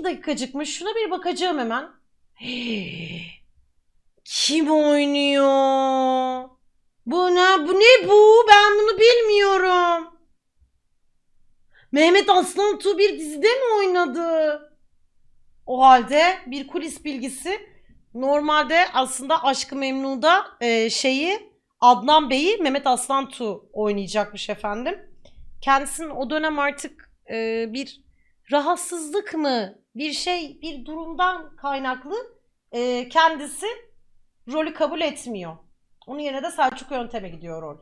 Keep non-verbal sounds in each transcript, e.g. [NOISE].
iki dakikacıkmış. Şuna bir bakacağım hemen. [GASPS] Kim oynuyor? Bu ne? Bu ne bu? Ben bunu bilmiyorum. Mehmet Aslan Tuğ bir dizide mi oynadı? O halde bir kulis bilgisi. Normalde aslında Aşkı Memnu'da e, şeyi Adnan Bey'i Mehmet Aslan Tuğ oynayacakmış efendim. Kendisinin o dönem artık e, bir rahatsızlık mı bir şey bir durumdan kaynaklı e, kendisi rolü kabul etmiyor. Onun yerine de Selçuk Yöntem'e gidiyor rol.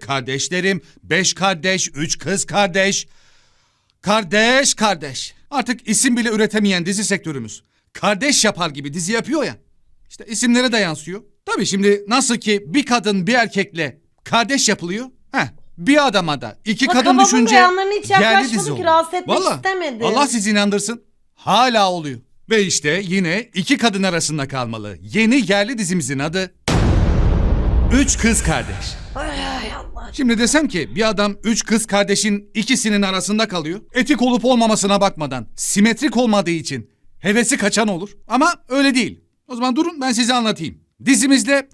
kardeşlerim, beş kardeş, üç kız kardeş. Kardeş kardeş. Artık isim bile üretemeyen dizi sektörümüz. Kardeş yapar gibi dizi yapıyor ya. İşte isimlere de yansıyor. Tabii şimdi nasıl ki bir kadın bir erkekle kardeş yapılıyor. Heh, bir adama da iki Bak, kadın babamın düşünce beyanlarına hiç yerli yaklaşmadım dizi ki, oluyor. rahatsız etmek Vallahi, istemedim. Allah sizi inandırsın. Hala oluyor. Ve işte yine iki kadın arasında kalmalı. Yeni yerli dizimizin adı Üç Kız Kardeş. Ay, ay Allah. Şimdi desem ki bir adam üç kız kardeşin ikisinin arasında kalıyor. Etik olup olmamasına bakmadan, simetrik olmadığı için hevesi kaçan olur. Ama öyle değil. O zaman durun ben size anlatayım. Dizimizde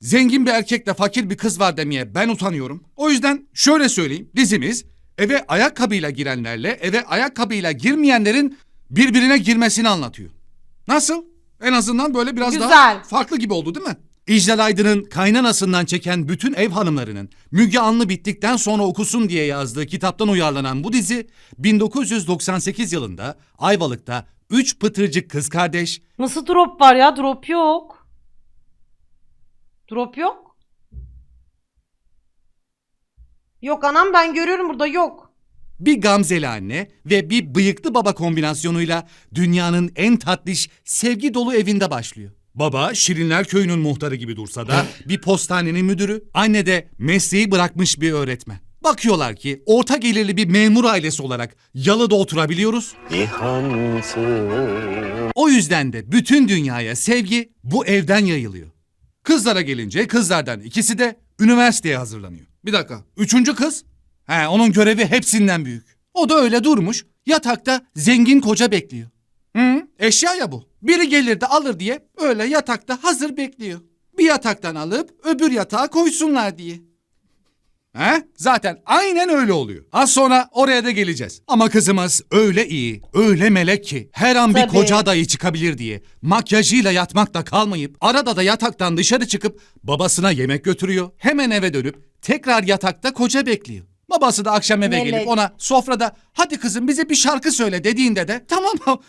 zengin bir erkekle fakir bir kız var demeye ben utanıyorum. O yüzden şöyle söyleyeyim. Dizimiz eve ayakkabıyla girenlerle eve ayakkabıyla girmeyenlerin birbirine girmesini anlatıyor. Nasıl? En azından böyle biraz daha Güzel. farklı gibi oldu değil mi? İclal Aydın'ın kaynanasından çeken bütün ev hanımlarının Müge Anlı bittikten sonra okusun diye yazdığı kitaptan uyarlanan bu dizi 1998 yılında Ayvalık'ta 3 pıtırcık kız kardeş Nasıl drop var ya? Drop yok. Drop yok. Yok anam ben görüyorum burada yok. bir Gamzeli anne ve bir bıyıklı baba kombinasyonuyla dünyanın en tatlış, sevgi dolu evinde başlıyor. Baba Şirinler Köyü'nün muhtarı gibi dursa da [LAUGHS] bir postanenin müdürü, anne de mesleği bırakmış bir öğretmen. Bakıyorlar ki orta gelirli bir memur ailesi olarak yalıda oturabiliyoruz. O yüzden de bütün dünyaya sevgi bu evden yayılıyor. Kızlara gelince kızlardan ikisi de üniversiteye hazırlanıyor. Bir dakika. Üçüncü kız? He, onun görevi hepsinden büyük. O da öyle durmuş. Yatakta zengin koca bekliyor. Hı, eşya ya bu. Biri gelir de alır diye öyle yatakta hazır bekliyor. Bir yataktan alıp öbür yatağa koysunlar diye. He? Zaten aynen öyle oluyor. Az sonra oraya da geleceğiz. Ama kızımız öyle iyi, öyle melek ki her an bir Tabii. koca adayı çıkabilir diye makyajıyla yatmakta kalmayıp arada da yataktan dışarı çıkıp babasına yemek götürüyor. Hemen eve dönüp tekrar yatakta koca bekliyor. Babası da akşam eve Melek. gelip ona sofrada hadi kızım bize bir şarkı söyle dediğinde de tamam [LAUGHS]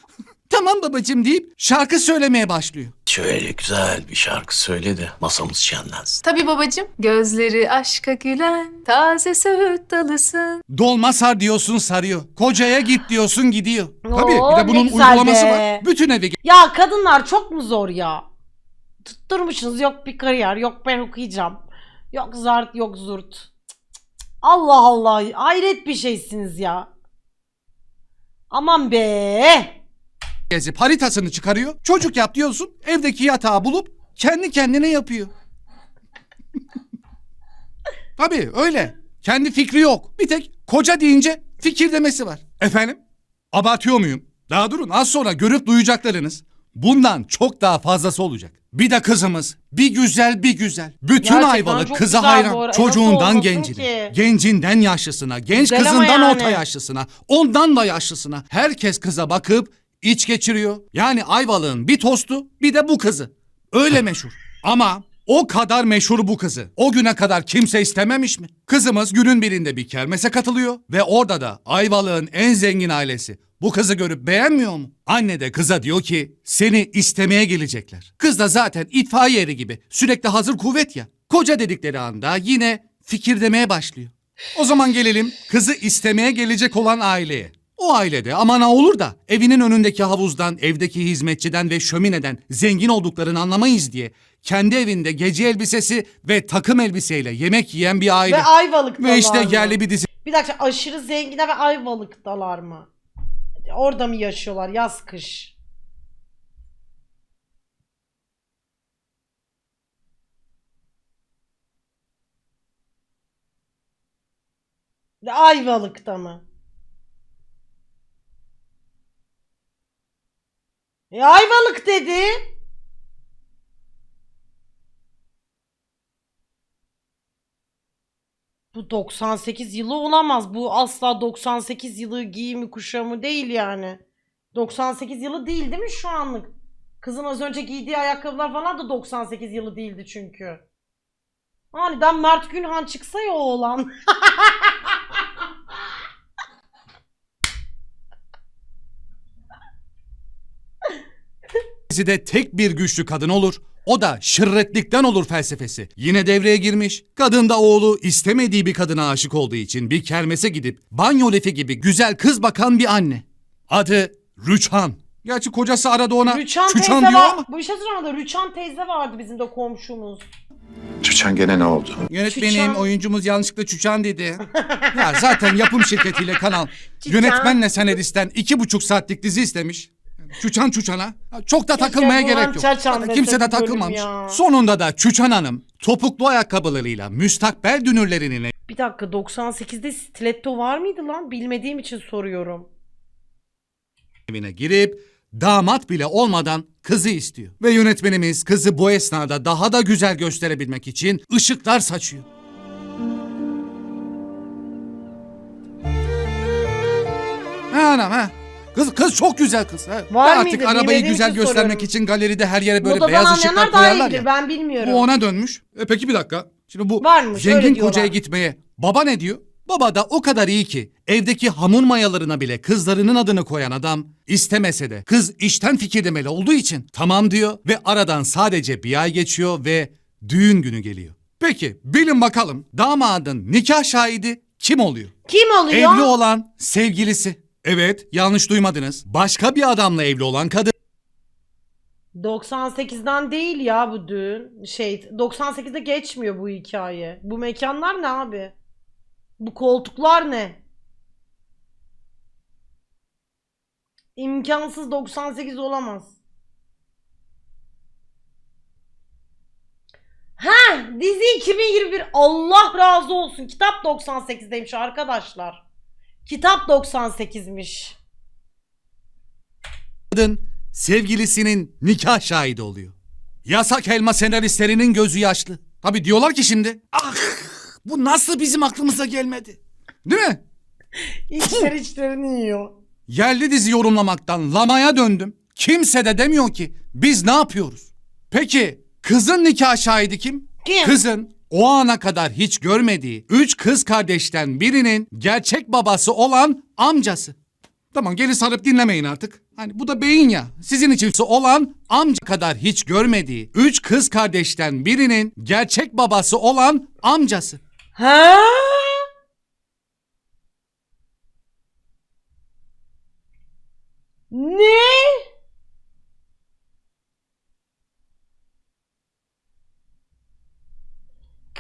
tamam babacığım deyip şarkı söylemeye başlıyor. Şöyle güzel bir şarkı söyle de masamız şenlensin. Tabii babacığım. Gözleri aşka gülen, taze söğüt dalısın. Dolma sar diyorsun sarıyor. Kocaya git diyorsun gidiyor. Oo, Tabii bir de bunun güzel uygulaması be. var. Bütün evi Ya kadınlar çok mu zor ya? Tutturmuşsunuz yok bir kariyer yok ben okuyacağım. Yok zart yok zurt. Cık, cık, cık. Allah Allah hayret bir şeysiniz ya. Aman be. Gezip haritasını çıkarıyor. Çocuk yap diyorsun. Evdeki yatağı bulup kendi kendine yapıyor. [LAUGHS] Tabii öyle. Kendi fikri yok. Bir tek koca deyince fikir demesi var. Efendim? Abartıyor muyum? Daha durun az sonra görüp duyacaklarınız bundan çok daha fazlası olacak. Bir de kızımız bir güzel bir güzel. Bütün Gerçekten Ayvalık çok kıza güzel bu hayran. arada. Nasıl Çocuğundan olmasın gencine. ki? Gencinden yaşlısına. Genç Güzel ama kızından yani. orta yaşlısına. Ondan da yaşlısına. Herkes kıza bakıp iç geçiriyor. Yani Ayvalık'ın bir tostu bir de bu kızı. Öyle meşhur. Ama o kadar meşhur bu kızı. O güne kadar kimse istememiş mi? Kızımız günün birinde bir kermese katılıyor ve orada da Ayvalık'ın en zengin ailesi bu kızı görüp beğenmiyor mu? Anne de kıza diyor ki seni istemeye gelecekler. Kız da zaten itfaiye eri gibi sürekli hazır kuvvet ya. Koca dedikleri anda yine fikir demeye başlıyor. O zaman gelelim kızı istemeye gelecek olan aileye. O ailede aman ha olur da evinin önündeki havuzdan, evdeki hizmetçiden ve şömineden zengin olduklarını anlamayız diye kendi evinde gece elbisesi ve takım elbiseyle yemek yiyen bir aile. Ve Ayvalık'talar Ve işte mı? yerli bir dizi Bir dakika aşırı zengine ve Ayvalık'talar mı? Orada mı yaşıyorlar yaz kış? Ayvalık'ta mı? E Ayvalık dedi. Bu 98 yılı olamaz. Bu asla 98 yılı giyimi kuşamı değil yani. 98 yılı değil değil mi şu anlık? Kızın az önce giydiği ayakkabılar falan da 98 yılı değildi çünkü. Aniden Mert Günhan çıksa ya o [LAUGHS] oğlan. de tek bir güçlü kadın olur. O da şırretlikten olur felsefesi. Yine devreye girmiş. Kadın da oğlu istemediği bir kadına aşık olduğu için bir kermese gidip banyo lefi gibi güzel kız bakan bir anne. Adı Rüçhan. Gerçi kocası aradı ona Rüçhan Çüçhan teyze diyor var. ama. Bu işe sırada Rüçhan teyze vardı bizim de komşumuz. Çuçan gene ne oldu? Yönetmenim Çüçhan. oyuncumuz yanlışlıkla Çüçhan dedi. ya zaten yapım şirketiyle kanal [LAUGHS] Çüçhan. yönetmenle senaristen iki buçuk saatlik dizi istemiş. Çüçhan Çüçhan'a. Çok da takılmaya gerek yok. Çaçan Kimse de bölüm takılmamış. ya. Sonunda da Çüçhan Hanım topuklu ayakkabılarıyla müstakbel dünürlerinin Bir dakika 98'de stiletto var mıydı lan? Bilmediğim için soruyorum. evine girip damat bile olmadan kızı istiyor. Ve yönetmenimiz kızı bu esnada daha da güzel gösterebilmek için ışıklar saçıyor. Ha anam ha. Kız kız çok güzel kız. Ha. Var Artık mıydı? arabayı Bilmediğim güzel için göstermek soruyorum. için galeride her yere böyle Modadan beyaz ışıklar anlayanlar daha iyi koyarlar bilir. ya. Ben bilmiyorum. Bu ona dönmüş. E peki bir dakika. Şimdi bu Varmış, öyle zengin diyorlar. kocaya gitmeye baba ne diyor? Baba da o kadar iyi ki evdeki hamur mayalarına bile kızlarının adını koyan adam istemese de kız işten fikir demeli olduğu için tamam diyor ve aradan sadece bir ay geçiyor ve düğün günü geliyor. Peki bilin bakalım damadın nikah şahidi kim oluyor? Kim oluyor? Evli olan sevgilisi. Evet yanlış duymadınız. Başka bir adamla evli olan kadın. 98'den değil ya bu düğün. Şey 98'de geçmiyor bu hikaye. Bu mekanlar ne abi? Bu koltuklar ne? İmkansız 98 olamaz. Ha, dizi 2021. Allah razı olsun. Kitap 98'deymiş arkadaşlar. Kitap 98'miş. kadın sevgilisinin nikah şahidi oluyor. Yasak elma senaristlerinin gözü yaşlı. Tabi diyorlar ki şimdi ah bu nasıl bizim aklımıza gelmedi. Değil mi? İçler içlerini yiyor. Yerli dizi yorumlamaktan lamaya döndüm. Kimse de demiyor ki biz ne yapıyoruz? Peki kızın nikah şahidi kim? Kim? Kızın o ana kadar hiç görmediği üç kız kardeşten birinin gerçek babası olan amcası. Tamam geri sarıp dinlemeyin artık. Hani bu da beyin ya. Sizin için olan amca kadar hiç görmediği üç kız kardeşten birinin gerçek babası olan amcası. Ha? Ne?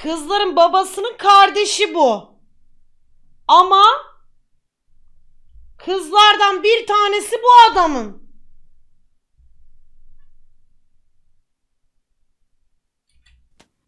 Kızların babasının kardeşi bu. Ama kızlardan bir tanesi bu adamın.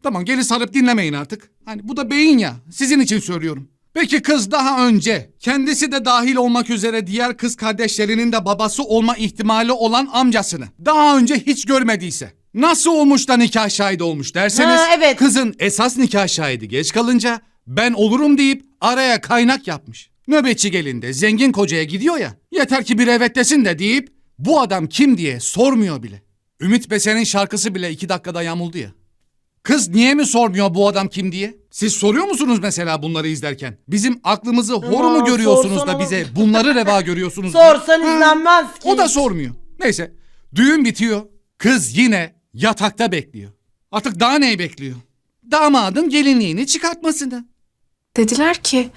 Tamam geri sarıp dinlemeyin artık. Hani bu da beyin ya. Sizin için söylüyorum. Peki kız daha önce kendisi de dahil olmak üzere diğer kız kardeşlerinin de babası olma ihtimali olan amcasını daha önce hiç görmediyse nasıl olmuş da nikah şahidi olmuş derseniz Ha, evet. kızın esas nikah şahidi geç kalınca ben olurum deyip araya kaynak yapmış. Nöbetçi gelin de zengin kocaya gidiyor ya yeter ki bir evet desin de deyip bu adam kim diye sormuyor bile. Ümit Besen'in şarkısı bile iki dakikada yamuldu ya. Kız niye mi sormuyor bu adam kim diye? Siz soruyor musunuz mesela bunları izlerken? Bizim aklımızı hor Aman, mu görüyorsunuz da bize bunları [LAUGHS] reva görüyorsunuz? Sorsan Ha, izlenmez ki. O da sormuyor. Neyse düğün bitiyor. Kız yine yatakta bekliyor. Artık daha neyi bekliyor? Damadın gelinliğini çıkartmasını. Dediler ki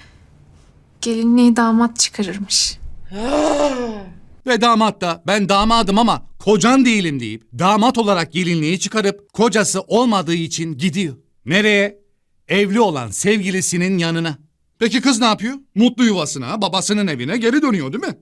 gelinliği damat çıkarırmış. Ve damat da ben damadım ama kocan değilim deyip damat olarak gelinliği çıkarıp kocası olmadığı için gidiyor. Nereye? Evli olan sevgilisinin yanına. Peki kız ne yapıyor? Mutlu yuvasına, babasının evine geri dönüyor değil mi?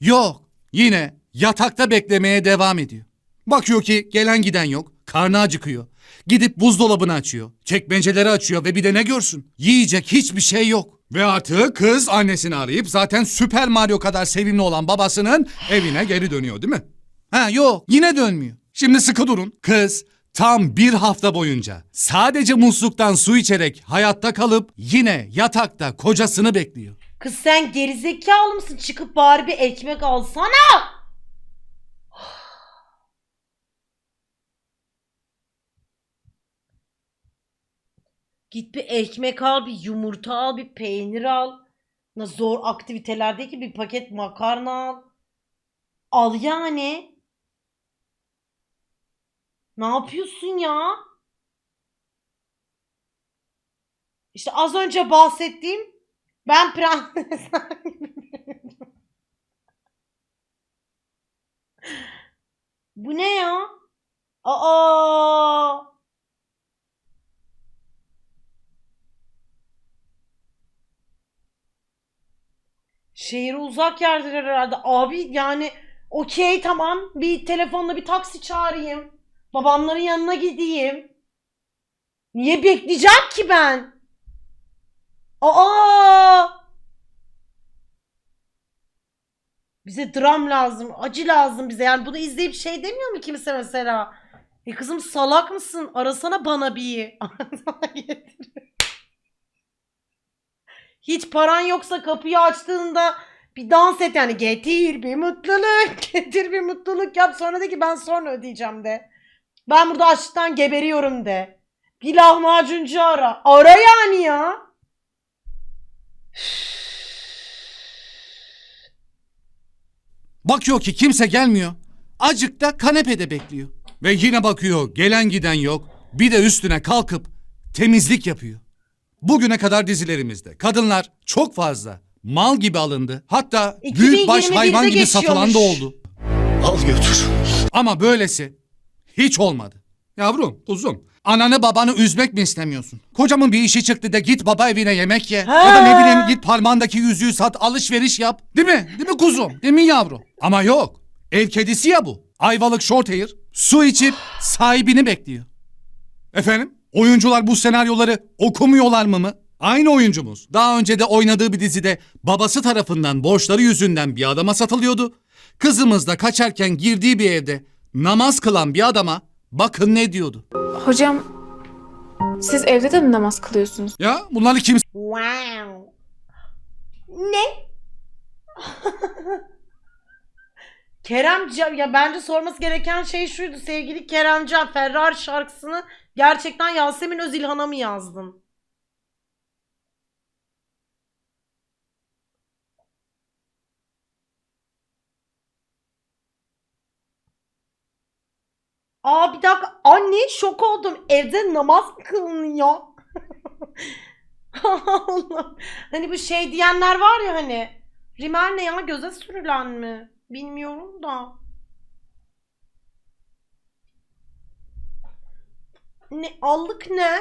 Yok. Yine yatakta beklemeye devam ediyor. Bakıyor ki gelen giden yok. Karnı acıkıyor. Gidip buzdolabını açıyor. Çekmeceleri açıyor ve bir de ne görsün? Yiyecek hiçbir şey yok. Ve artık kız annesini arayıp zaten Süper Mario kadar sevimli olan babasının evine geri dönüyor değil mi? Ha yok yine dönmüyor. Şimdi sıkı durun. Kız tam bir hafta boyunca sadece musluktan su içerek hayatta kalıp yine yatakta kocasını bekliyor. Kız sen gerizekalı mısın? Çıkıp bari bir ekmek alsana. Git bir ekmek al, bir yumurta al, bir peynir al. Ne zor aktivitelerdeki bir paket makarna al. Al yani. Ne yapıyorsun ya? İşte az önce bahsettiğim ben prenses [LAUGHS] Bu ne ya? Aa! Şehire uzak yerdeler herhalde. Abi yani okey tamam bir telefonla bir taksi çağırayım. Babamların yanına gideyim. Niye bekleyeceğim ki ben? Aa! Bize dram lazım, acı lazım bize. Yani bunu izleyip şey demiyor mu kimse mesela? E kızım salak mısın? Arasana bana bir. [LAUGHS] Hiç paran yoksa kapıyı açtığında bir dans et yani getir bir mutluluk, [LAUGHS] getir bir mutluluk yap. Sonra de ki ben sonra ödeyeceğim de. Ben burada açlıktan geberiyorum de. Bir lahmacuncu ara. Ara yani ya. [SIGHS] Bakıyor ki kimse gelmiyor. Acık da kanepede bekliyor. Ve yine bakıyor gelen giden yok. Bir de üstüne kalkıp temizlik yapıyor. Bugüne kadar dizilerimizde kadınlar çok fazla mal gibi alındı. Hatta büyükbaş 2021'de hayvan gibi satılan da geçiyormuş. oldu. Al götür. Ama böylesi hiç olmadı. Yavrum, kuzum. Ananı babanı üzmek mi istemiyorsun? Kocamın bir işi çıktı de git baba evine yemek ye. Ya da ne bileyim git parmağındaki yüzüğü sat alışveriş yap. Değil mi? Değil mi kuzum? Değil mi yavrum? Ama yok. Ev kedisi ya bu. Ayvalık short hair. Su içip sahibini bekliyor. Efendim? Oyuncular bu senaryoları okumuyorlar mı mı? Aynı oyuncumuz. Daha önce de oynadığı bir dizide babası tarafından borçları yüzünden bir adama satılıyordu. Kızımız da kaçarken girdiği bir evde namaz kılan bir adama bakın ne diyordu. Hocam siz evde de mi namaz kılıyorsunuz? Ya bunları kim Wow. Ne? [LAUGHS] Keremcan ya bence sorması gereken şey şuydu sevgili Keremcan Ferrari şarkısını gerçekten Yasemin Özilhan'a mı yazdın? Aa bir dakika anne şok oldum evde namaz mı kılınıyor? [LAUGHS] Allah. Hani bu şey diyenler var ya hani. Rimel ne ya göze sürülen mi? Bilmiyorum da. Ne allık ne?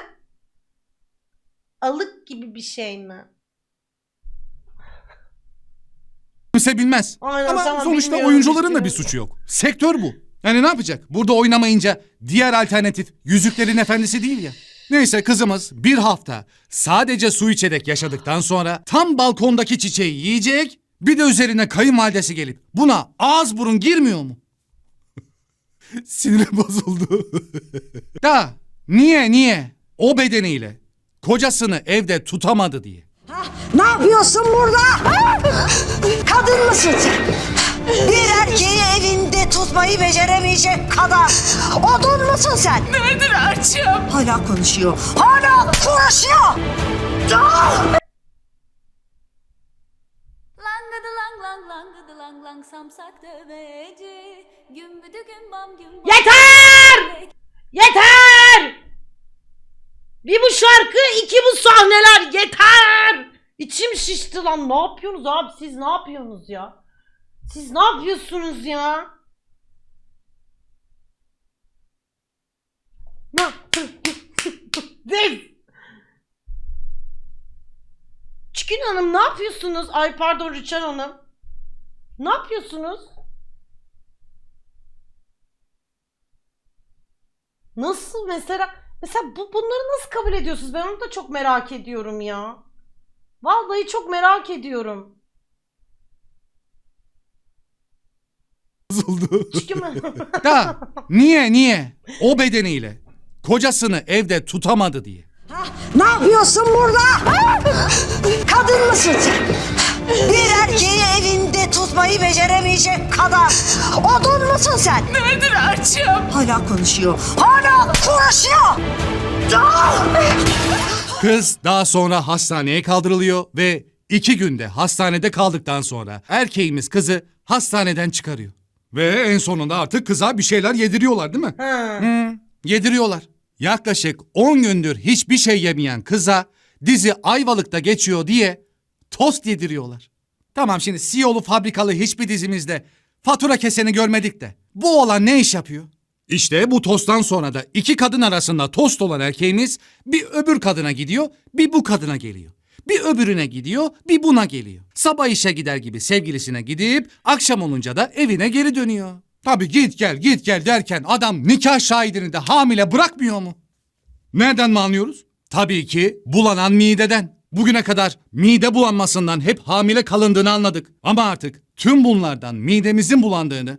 Alık gibi bir şey mi? kimse bilmez. Aynen, Ama tamam, sonuçta bilmiyorum, oyuncuların da bir bilmiyorum. suçu yok. Sektör bu. Yani ne yapacak? Burada oynamayınca diğer alternatif Yüzüklerin Efendisi değil ya. Neyse kızımız bir hafta sadece su içerek yaşadıktan sonra tam balkondaki çiçeği yiyecek bir de üzerine kayınvalidesi gelip buna ağız burun girmiyor mu? [LAUGHS] Sinirim bozuldu. [LAUGHS] ya niye niye? O bedeniyle kocasını evde tutamadı diye. Ne yapıyorsun burada? Kadın mısın sen? Bir erkeği evinde tutmayı beceremeyecek kadar odun musun sen? Nedir açım? Hala konuşuyor. Hala konuşuyor. Dur! Langıdı lang lang langıdı lang lang samsak döveci Gümbüdü gümbam gümbam Yeter! Yeter! Bir bu şarkı, iki bu sahneler. Yeter! İçim şişti lan. Ne yapıyorsunuz abi? Siz ne yapıyorsunuz ya? Siz ne yapıyorsunuz ya? Ne Siz! Çükün Hanım ne yapıyorsunuz? Ay pardon Rüçhan Hanım. Ne yapıyorsunuz? Nasıl mesela mesela bu bunları nasıl kabul ediyorsunuz? Ben onu da çok merak ediyorum ya. Vallahi çok merak ediyorum. Bozuldu. Çünkü Da [LAUGHS] niye niye? O bedeniyle kocasını evde tutamadı diye. Ne yapıyorsun burada? Kadın mısın sen? Bir erkeği evinde tutmayı beceremeyecek kadar odun musun sen? Nedir açım? Hala konuşuyor. Hala konuşuyor. Kız daha sonra hastaneye kaldırılıyor ve iki günde hastanede kaldıktan sonra erkeğimiz kızı hastaneden çıkarıyor. Ve en sonunda artık kıza bir şeyler yediriyorlar değil mi? Hı, yediriyorlar. Yaklaşık 10 gündür hiçbir şey yemeyen kıza dizi Ayvalık'ta geçiyor diye tost yediriyorlar. Tamam şimdi CEO'lu fabrikalı hiçbir dizimizde fatura keseni görmedik de bu olan ne iş yapıyor? İşte bu tosttan sonra da iki kadın arasında tost olan erkeğimiz bir öbür kadına gidiyor bir bu kadına geliyor. Bir öbürüne gidiyor bir buna geliyor. Sabah işe gider gibi sevgilisine gidip akşam olunca da evine geri dönüyor. Tabi git gel git gel derken adam nikah şahidini de hamile bırakmıyor mu? Nereden mi anlıyoruz? Tabii ki bulanan mideden. Bugüne kadar mide bulanmasından hep hamile kalındığını anladık. Ama artık tüm bunlardan midemizin bulandığını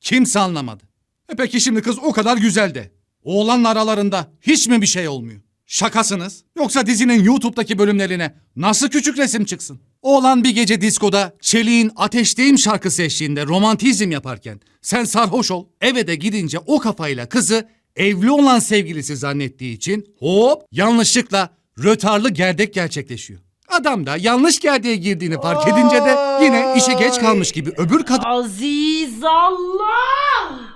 kimse anlamadı. E peki şimdi kız o kadar güzel de. Oğlanla aralarında hiç mi bir şey olmuyor? Şakasınız. Yoksa dizinin YouTube'daki bölümlerine nasıl küçük resim çıksın? Oğlan bir gece diskoda Çelik'in Ateşteyim şarkısı eşliğinde romantizm yaparken sen sarhoş ol. Eve de gidince o kafayla kızı evli olan sevgilisi zannettiği için hop yanlışlıkla rötarlı gerdek gerçekleşiyor. Adam da yanlış gerdeğe girdiğini fark edince de yine işe geç kalmış gibi öbür kadın Aziz Allah!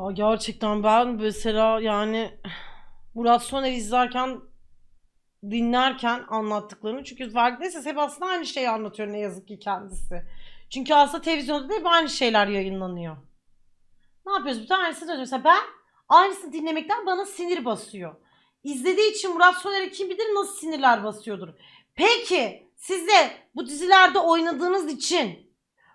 Ya gerçekten ben mesela yani Murat Soner izlerken dinlerken anlattıklarını çünkü farkındaysanız hep aslında aynı şeyi anlatıyor ne yazık ki kendisi. Çünkü aslında televizyonda da hep aynı şeyler yayınlanıyor. Ne yapıyoruz? Bir tanesi de mesela ben aynısını dinlemekten bana sinir basıyor. İzlediği için Murat Soner'e kim bilir nasıl sinirler basıyordur. Peki siz de bu dizilerde oynadığınız için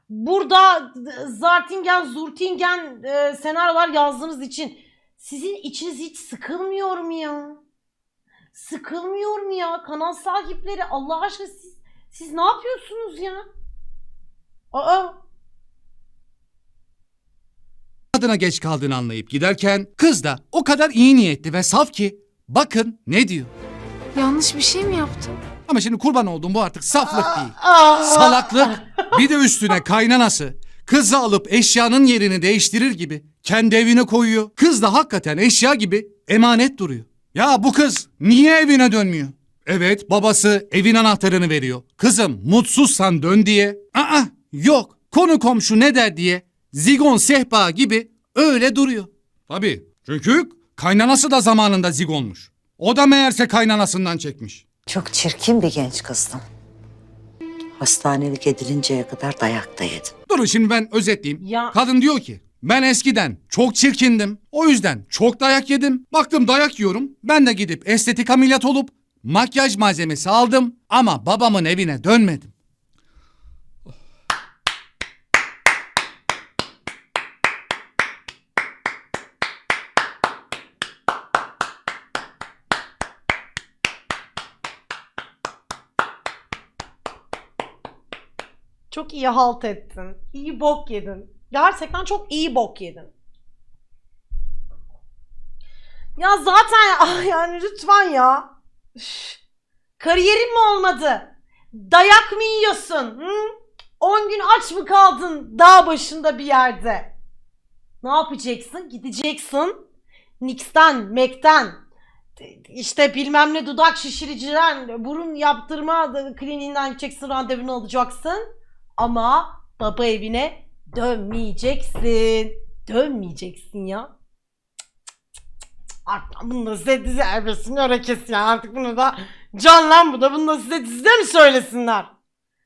burada Zartingen, Zurtingen e, senaryolar yazdığınız için sizin içiniz hiç sıkılmıyor mu ya? Sıkılmıyor mu ya? Kanal sahipleri Allah aşkına siz, siz ne yapıyorsunuz ya? Aa, kadına geç kaldığını anlayıp giderken kız da o kadar iyi niyetli ve saf ki bakın ne diyor. Yanlış bir şey mi yaptım? Ama şimdi kurban olduğum bu artık saflık değil. Salaklık bir de üstüne kaynanası kızı alıp eşyanın yerini değiştirir gibi kendi evine koyuyor. Kız da hakikaten eşya gibi emanet duruyor. Ya bu kız niye evine dönmüyor? Evet babası evin anahtarını veriyor. Kızım mutsuzsan dön diye. Aa yok konu komşu ne der diye zigon sehpa gibi öyle duruyor. Tabii çünkü kaynanası da zamanında zigonmuş. O da meğerse kaynanasından çekmiş. Çok çirkin bir genç kızdım. Hastanelik edilinceye kadar dayak da yedim. Durun şimdi ben özetleyeyim. Ya- Kadın diyor ki ben eskiden çok çirkindim. O yüzden çok dayak yedim. Baktım dayak yiyorum. Ben de gidip estetik ameliyat olup makyaj malzemesi aldım. Ama babamın evine dönmedim. Çok iyi halt ettin. İyi bok yedin. Gerçekten çok iyi bok yedin. Ya zaten [LAUGHS] ah yani lütfen ya. Üf. Kariyerin mi olmadı? Dayak mı yiyorsun? Hı? 10 gün aç mı kaldın dağ başında bir yerde? Ne yapacaksın? Gideceksin. Nix'ten, Mac'ten, işte bilmem ne dudak şişiriciden, burun yaptırma kliniğinden gideceksin, randevunu alacaksın. Ama baba evine dönmeyeceksin. Dönmeyeceksin ya. Artık bunu da size dizi erbesini öyle kes ya. Artık bunu da canlan bu da bunu da size dizide mi söylesinler?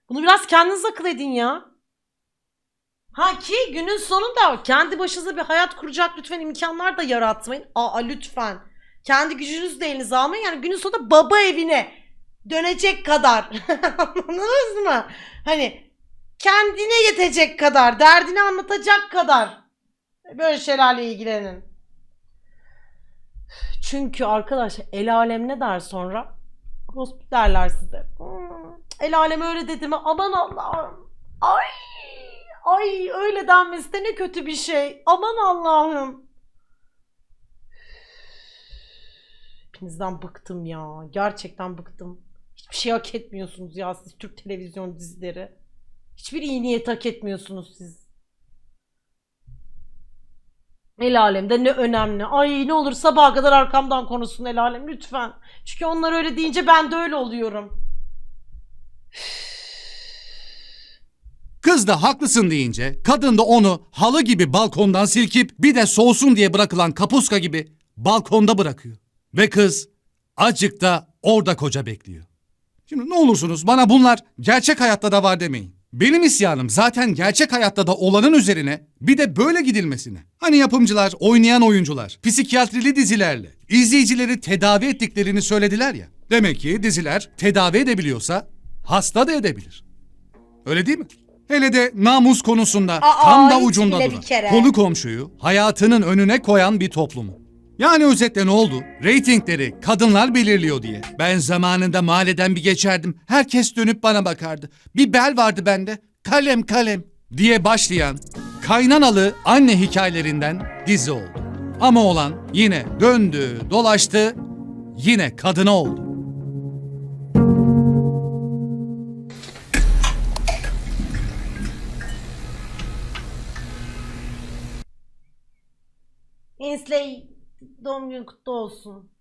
Bunu biraz kendiniz akıl edin ya. Ha ki günün sonunda kendi başınıza bir hayat kuracak lütfen imkanlar da yaratmayın. Aa lütfen. Kendi gücünüzü de elinize almayın. Yani günün sonunda baba evine dönecek kadar. [LAUGHS] Anladınız mı? Hani kendine yetecek kadar, derdini anlatacak kadar böyle şeylerle ilgilenin. Çünkü arkadaşlar el alem ne der sonra? Hospit derler size. Hmm, el alem öyle dedi mi? Aman Allah'ım. Ay. Ay öyle denmesi de ne kötü bir şey. Aman Allah'ım. Hepinizden bıktım ya. Gerçekten bıktım. Hiçbir şey hak etmiyorsunuz ya siz Türk televizyon dizileri. Hiçbir iyi niyet hak etmiyorsunuz siz. El alemde ne önemli. Ay ne olur sabaha kadar arkamdan konuşsun el alem lütfen. Çünkü onlar öyle deyince ben de öyle oluyorum. Kız da haklısın deyince kadın da onu halı gibi balkondan silkip bir de soğusun diye bırakılan kapuska gibi balkonda bırakıyor. Ve kız acık da orada koca bekliyor. Şimdi ne olursunuz bana bunlar gerçek hayatta da var demeyin. Benim isyanım zaten gerçek hayatta da olanın üzerine bir de böyle gidilmesine. Hani yapımcılar, oynayan oyuncular, psikiyatrili dizilerle izleyicileri tedavi ettiklerini söylediler ya. Demek ki diziler tedavi edebiliyorsa hasta da edebilir. Öyle değil mi? Hele de namus konusunda Aa, tam da hiç ucunda bile bir duran, kere. konu komşuyu hayatının önüne koyan bir toplumu. Yani özetle ne oldu? Reytingleri kadınlar belirliyor diye. Ben zamanında mahalleden bir geçerdim. Herkes dönüp bana bakardı. Bir bel vardı bende. Kalem kalem diye başlayan kaynanalı anne hikayelerinden dizi oldu. Ama olan yine döndü, dolaştı, yine kadına oldu. Ainsley doğum günün kutlu olsun.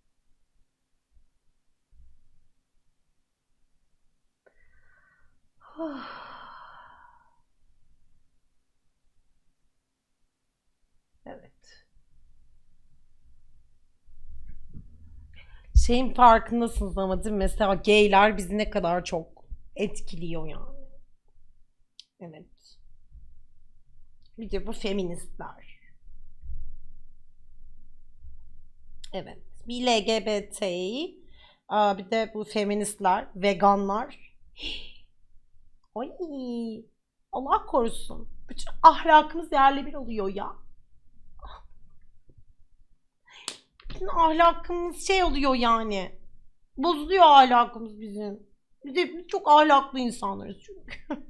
[SIGHS] Evet. Şeyin farkındasınız ama değil mi? Mesela gayler bizi ne kadar çok etkiliyor yani. Evet. Bir de bu feministler. Evet. Bir LGBT'yi bir de bu feministler, veganlar. [GASPS] Ay Allah korusun. Bütün ahlakımız yerle bir oluyor ya. Bütün ahlakımız şey oluyor yani. Bozuluyor ahlakımız bizim. Biz hepimiz çok ahlaklı insanlarız çünkü. [LAUGHS]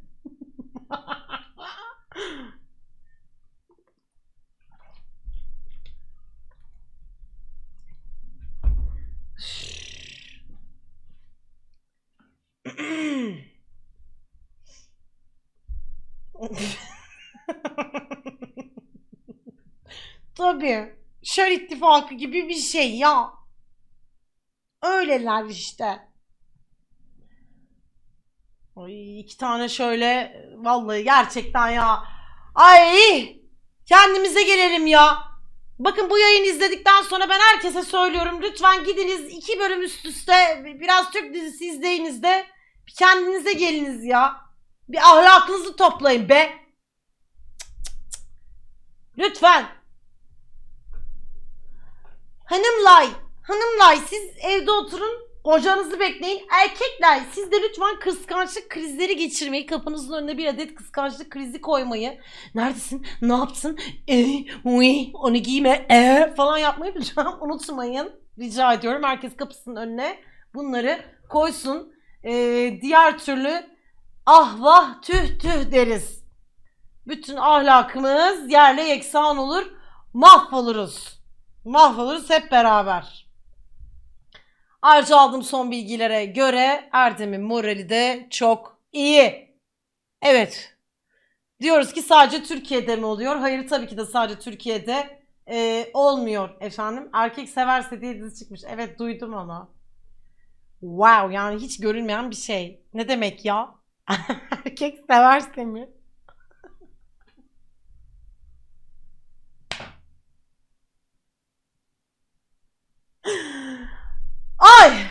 Tabii. Şer ittifakı gibi bir şey ya. Öyleler işte. Ay iki tane şöyle vallahi gerçekten ya. Ay kendimize gelelim ya. Bakın bu yayını izledikten sonra ben herkese söylüyorum. Lütfen gidiniz iki bölüm üst üste biraz Türk dizisi izleyiniz de kendinize geliniz ya. Bir ahlakınızı toplayın be. Lütfen. Hanımlay, hanımlay siz evde oturun. Kocanızı bekleyin. Erkekler siz de lütfen kıskançlık krizleri geçirmeyi, kapınızın önüne bir adet kıskançlık krizi koymayı. Neredesin? Ne yaptın? E, uy, onu giyme. E, falan yapmayı lütfen [LAUGHS] unutmayın. Rica ediyorum. Herkes kapısının önüne bunları koysun. E, diğer türlü ah vah tüh tüh deriz. Bütün ahlakımız yerle yeksan olur. Mahvoluruz. Mahvoluruz hep beraber. Ayrıca aldığım son bilgilere göre Erdem'in morali de çok iyi. Evet. Diyoruz ki sadece Türkiye'de mi oluyor? Hayır tabii ki de sadece Türkiye'de e, olmuyor efendim. Erkek severse diye dizi çıkmış. Evet duydum onu. Wow yani hiç görülmeyen bir şey. Ne demek ya? [LAUGHS] Erkek severse mi? Ay!